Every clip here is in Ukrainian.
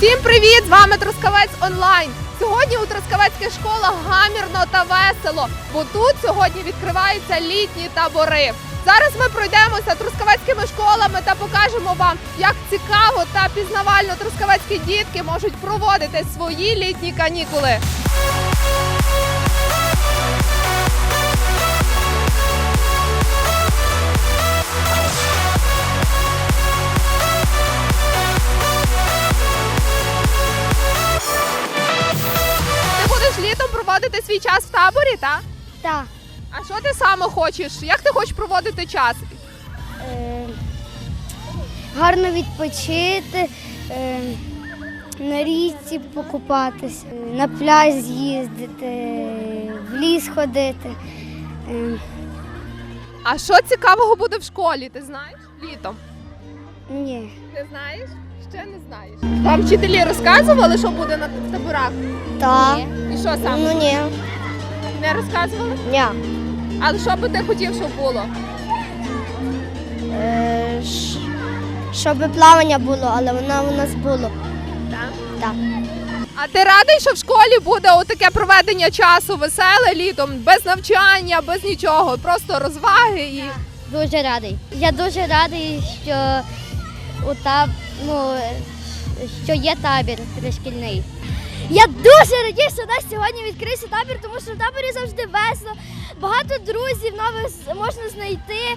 Всім привіт! З вами Трускавець онлайн. Сьогодні у Трускавецьких школах гамірно та весело, бо тут сьогодні відкриваються літні табори. Зараз ми пройдемося трускавецькими школами та покажемо вам, як цікаво та пізнавально трускавецькі дітки можуть проводити свої літні канікули. Літом проводити свій час в таборі, так? Так. А що ти саме хочеш? Як ти хочеш проводити час? Е, гарно відпочити, е, на річці покупатися, на пляж з'їздити, в ліс ходити. Е, А що цікавого буде в школі? Ти знаєш? Літом? ні. Не знаєш? Ще не знаєш. Вам вчителі розказували, що буде на таборах? Так. І що саме? Ну ні. Не розказували? Ні. Але що би ти хотів, щоб було? Е, щоб плавання було, але воно у нас було. Так. Так. А ти радий, що в школі буде отаке проведення часу веселе літом, без навчання, без нічого, просто розваги і. Дуже радий. Я дуже радий, що у таб... ну, що є табір пришкільний. Я дуже радію, що у нас сьогодні відкрився табір, тому що в таборі завжди весело. Багато друзів нових можна знайти,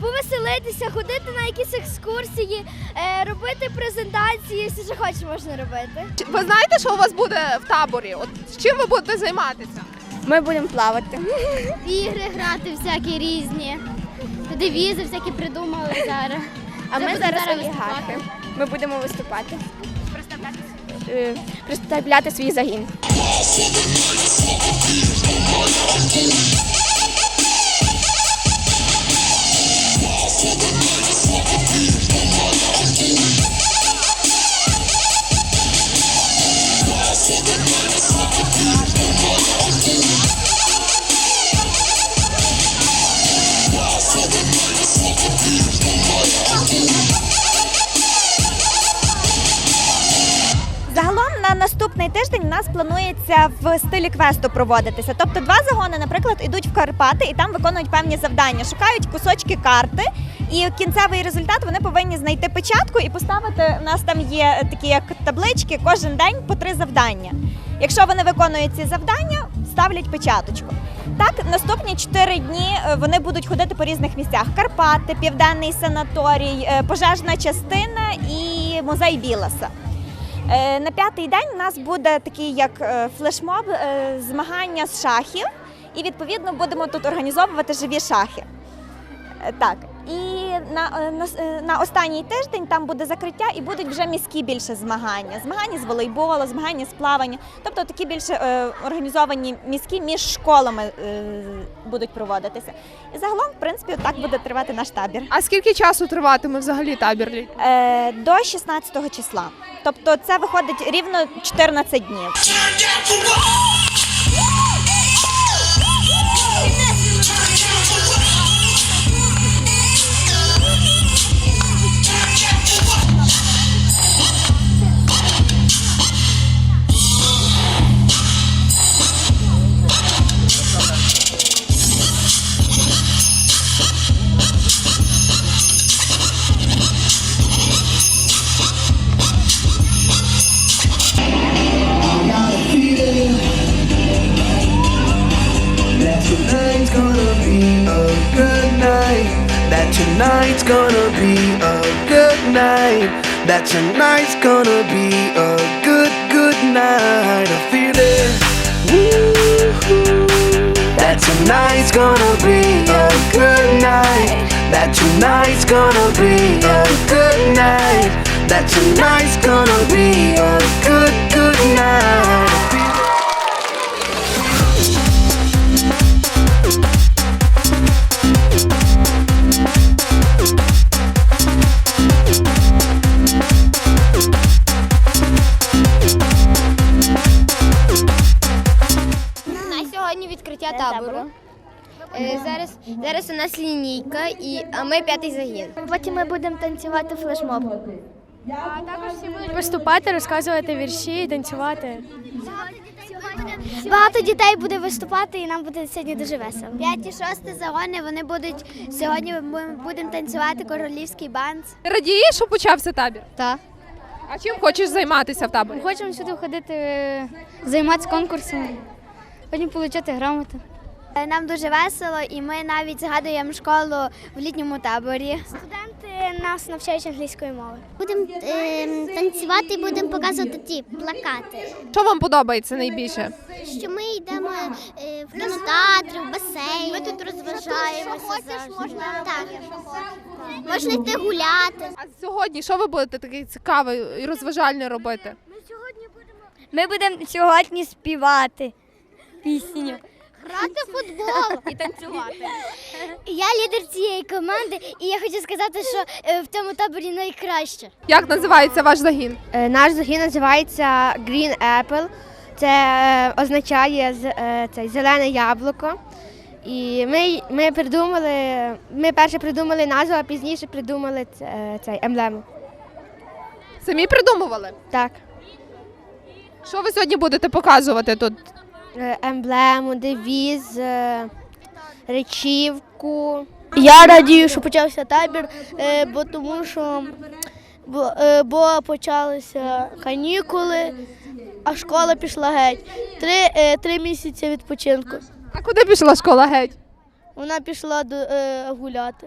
повеселитися, ходити на якісь екскурсії, е, робити презентації, все, що хочеш, можна робити. Ви знаєте, що у вас буде в таборі? От з чим ви будете займатися? Ми будемо плавати. Ігри грати всякі різні. Девізи всякі придумали зараз. А ми зараз олігархи. Ми будемо виступати. Е, Представляти свій загін. Наступний тиждень у нас планується в стилі квесту проводитися. Тобто два загони, наприклад, ідуть в Карпати і там виконують певні завдання, шукають кусочки карти, і кінцевий результат вони повинні знайти печатку і поставити. У нас там є такі як таблички, кожен день по три завдання. Якщо вони виконують ці завдання, ставлять печаточку. Так, наступні чотири дні е, вони будуть ходити по різних місцях: Карпати, Південний санаторій, е, пожежна частина і музей Біласа. Е, На п'ятий день у нас буде такий як е, флешмоб, е, змагання з шахів, і відповідно будемо тут організовувати живі шахи. Так. І на, е, на, е, на останній тиждень там буде закриття і будуть вже міські більше змагання. Змагання з волейболу, змагання з плавання. Тобто такі більше е, організовані міські між школами е, будуть проводитися. І загалом, в принципі, так буде тривати наш табір. А скільки часу триватиме взагалі табір? Е, до 16 числа. Тобто це виходить рівно 14 днів. That tonight's gonna be a good night. That tonight's gonna be a good, good night. I feel it. That tonight's gonna be a good night. That tonight's gonna be a good night. That tonight's gonna be a good, good night. Зараз, у нас лінійка, і, а ми п'ятий загін. Потім ми будемо танцювати флешмоб. Також всі будуть виступати, розказувати вірші, танцювати. Багато дітей буде виступати, і нам буде сьогодні дуже весело. П'яті, шості загони вони будуть сьогодні. Ми будемо танцювати королівський банц. Радієш, що почався табір? Так. А чим хочеш займатися в таборі? Хочемо сюди ходити, займатися конкурсом, потім отримати грамоту. Нам дуже весело, і ми навіть згадуємо школу в літньому таборі. Студенти нас навчають англійської мови. Будемо е, танцювати і будемо показувати ті плакати. Що вам подобається найбільше? Що ми йдемо е, в кінотеатр, в басейн. Ми тут розважаємося. Що хочеш, можна так. Можна йти гуляти. А сьогодні що ви будете таке цікаве і розважальне робити? Ми будемо сьогодні співати пісню. Грати в футбол. і танцювати. Я лідер цієї команди, і я хочу сказати, що е, в цьому таборі найкраще. Як називається ваш загін? Е, Наш загін називається Green Apple. Це е, означає з- е, зелене яблуко. І ми, ми придумали, ми перше придумали назву, а пізніше придумали цей емблему. Самі придумували? Так. Що ви сьогодні будете показувати тут? Е, Емблему, девіз, е, речівку. Я радію, що почався табір, е, бо тому що бо, бо почалися канікули, а школа пішла геть. Три, три місяці відпочинку. А куди пішла школа геть? Вона пішла до, е, гуляти.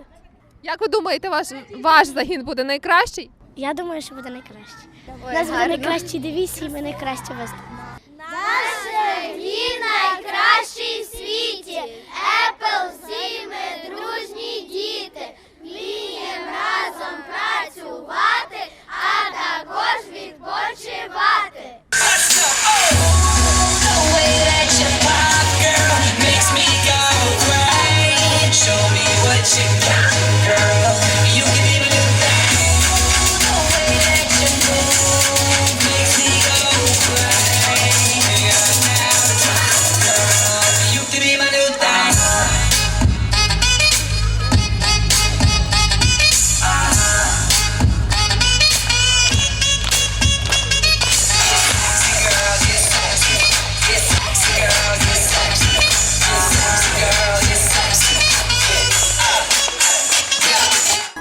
Як ви думаєте, ваш, ваш загін буде найкращий? Я думаю, що буде найкраще. У нас буде найкращий девіз, і ми найкраще виступимо. Найкращий в світі.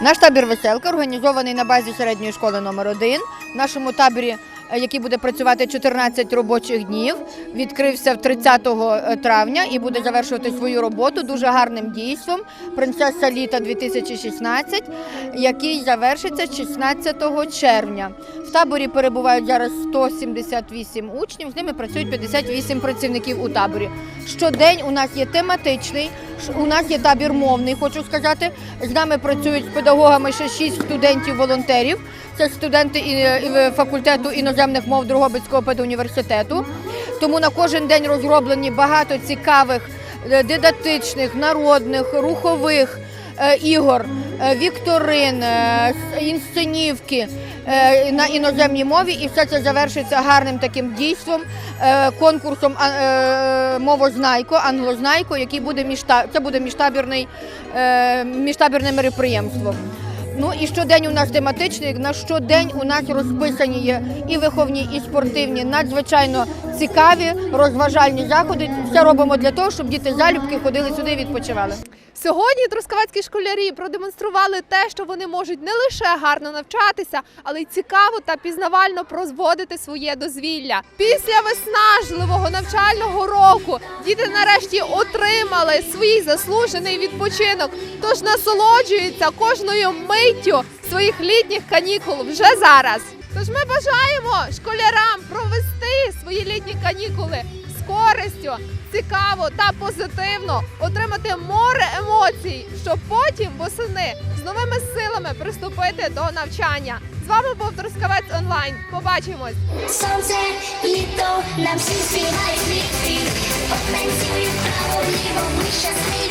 Наш табір веселка організований на базі середньої школи номер 1 В нашому таборі, е, який буде працювати 14 робочих днів, відкрився 30 травня і буде завершувати свою роботу дуже гарним дійством Принцеса літа 2016, який завершиться 16 червня. В таборі перебувають зараз 178 учнів, з ними працюють 58 працівників у таборі. Щодень у нас є тематичний, у нас є табір мовний, хочу сказати. З нами працюють з педагогами ще шість студентів-волонтерів. Це студенти факультету іноземних мов Другобицького педуніверситету. Тому на кожен день розроблені багато цікавих дидатичних, дидактичних, народних, рухових е, ігор, е, вікторин, е, інсценівки е, на іноземній мові, і все це завершиться гарним таким дійством, е, конкурсом е, мовознайко, англознайко, який буде міжта... це буде міжтабірний, е, міжтабірне мероприємство. Ну і щодень у нас тематичний, на щодень у нас розписані є і виховні, і спортивні, надзвичайно цікаві розважальні заходи. Все робимо для того, щоб діти залюбки ходили сюди і відпочивали. Сьогодні трускавецькі школярі продемонстрували те, що вони можуть не лише гарно навчатися, але й цікаво та пізнавально розводити своє дозвілля. Після виснажливого навчального року діти нарешті отримали свій заслужений відпочинок, тож насолоджуються кожною миттю своїх літніх канікул вже зараз. Тож ми бажаємо школярам провести свої літні канікули з користю, цікаво та позитивно, отримати море емоцій, щоб потім восени з новими силами приступити до навчання. З вами був Трускавець онлайн. Побачимось! Сонце, літо, нам всім співають вітрі. Потанцюють право вліво, ми щасливі.